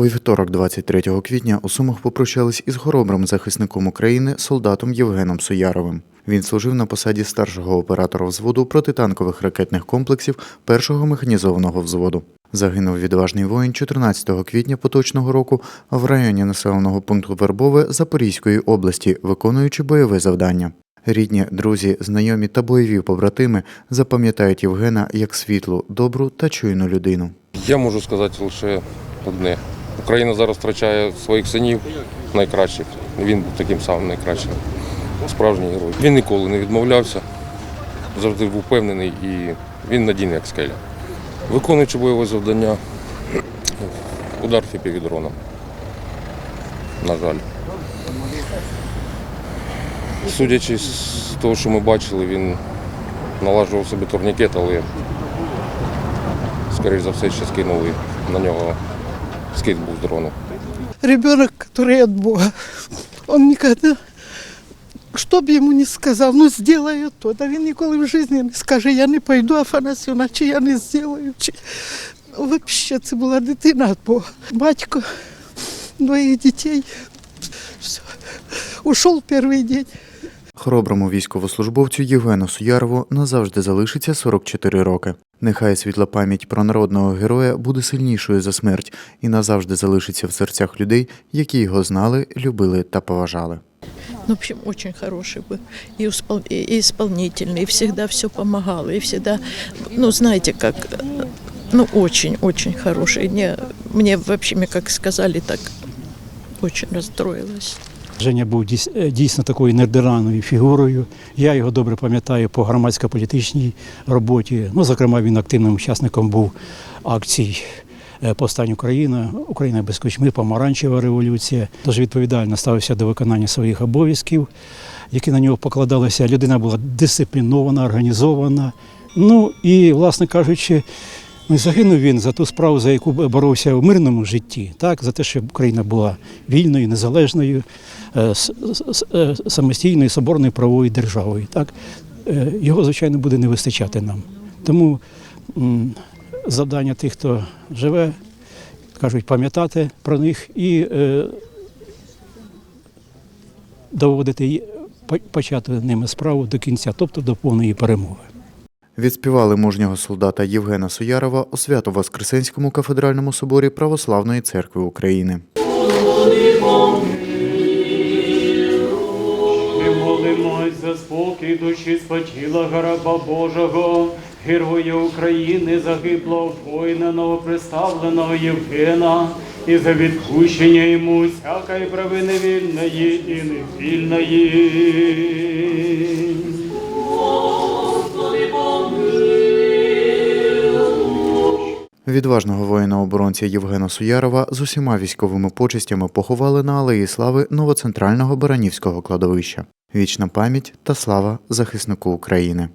У вівторок, 23 квітня, у Сумах попрощались із хоробрим захисником України солдатом Євгеном Суяровим. Він служив на посаді старшого оператора взводу протитанкових ракетних комплексів першого механізованого взводу. Загинув відважний воїн 14 квітня поточного року в районі населеного пункту Вербове Запорізької області, виконуючи бойове завдання. Рідні, друзі, знайомі та бойові побратими запам'ятають Євгена як світлу, добру та чуйну людину. Я можу сказати лише одне. Україна зараз втрачає своїх синів найкращих. Він був таким самим найкращим. Справжній герой. Він ніколи не відмовлявся, завжди був впевнений і він надійний, як скеля. Виконуючи бойове завдання, удар фіпівідроном. На жаль. Судячи з того, що ми бачили, він налажував собі турнікет, але скоріш за все, ще скинули на нього скид був з дрону. ребенок, который от Бога. Он никогда, что бы ему ни сказал, ну сделаю то. Да він ніколи в житті не скаже, я не пойду, Афанасьовна, чи я не зроблю. Чи... Взагалі, це була дитина від Бога. Батько, двоїх дітей. Все. Ушов перший день. Хороброму військовослужбовцю Євгену Суярову назавжди залишиться 44 роки. Нехай світла пам'ять про народного героя буде сильнішою за смерть і назавжди залишиться в серцях людей, які його знали, любили та поважали. Ну, в общем, очень хороший был. И, испол- и исполнительный, и всегда все помогал, и всегда, ну, знаете, как, э, ну, очень-очень хороший. Мне, мне вообще, мне как сказали, так очень расстроилась. Женя був е, дійсно такою нердираною фігурою. Я його добре пам'ятаю по громадсько-політичній роботі. Ну, зокрема, він активним учасником був акцій е, «Повстань Україна, Україна без кучми, помаранчева революція. Дуже відповідально ставився до виконання своїх обов'язків, які на нього покладалися. Людина була дисциплінована, організована. Ну і, власне кажучи, загинув він за ту справу, за яку боровся в мирному житті, так, за те, щоб Україна була вільною, незалежною, е, е, самостійною, соборною правовою державою. Так. Е, Його, звичайно, буде не вистачати нам. Тому завдання тих, хто живе, кажуть, пам'ятати про них і доводити почати ними справу до кінця, тобто до повної перемоги. Відспівали мужнього солдата Євгена Суярова у Свято-Воскресенському кафедральному соборі Православної церкви України. За спокій душі спочила раба Божого, героя України, загиблого воїна новоприставленого Євгена, і за відпущення йому всякої провини вільної і невільної. Відважного воїна-оборонця Євгена Суярова з усіма військовими почестями поховали на Алеї Слави новоцентрального Баранівського кладовища. Вічна пам'ять та слава захиснику України.